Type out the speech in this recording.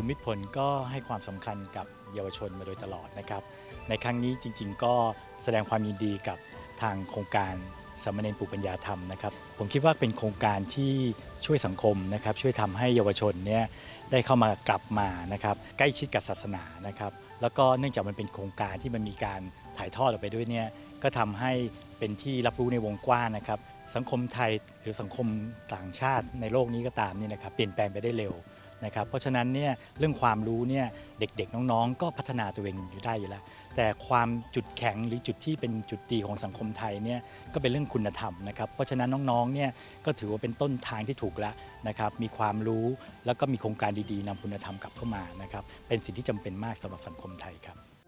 ภูมิพลก็ให้ความสำคัญกับเยาวชนมาโดยตลอดนะครับ ในครั้งนี้จริง ๆ ก็แสดงความยินดีกับทางโครงการสามเณรปลูปัญญาธรรมนะครับ ผมคิดว่าเป็นโครงการที่ช่วยสังคมนะครับ ช่วยทำให้เยาวชนเนี่ยได้เข้ามากลับมานะครับ ใกล้ชิดกับศาสนานะครับ แล้วก็เนื่องจากมันเป็นโครงการที่มันมีการถ่ายทอดออกไปด้วยเนี่ยก็ทำให้เป็นที่รับรู้ในวงกว้างนะครับ สังคมไทยหรือสังคมต่างชาติในโลกนี้ก็ตามนี่นะครับ เปลี่ยนแปลงไปได้เร็ว นะครับเพราะฉะนั้นเนี่ยเรื่องความรู้เนี่ยเด็กๆน้องๆ ก็พัฒนาตัวเองอยู่ได้อยู่แล้ว แต่ความจุดแข็งหรือจุดที่เป็นจุดดีของสังคมไทยเนี่ยก็เป็นเรื่องคุณธรรมนะครับเพราะฉะนั้นน้องๆเนี่ยก็ถือว่าเป็นต้นทางที่ถูกแล้วนะครับมีความรู้แล้วก็มีโครงการดีๆนำคุณธรรมกลับเข้ามานะครับเป็นสิ่งที่จำเป็นมากสำหรับสังคมไทยครับ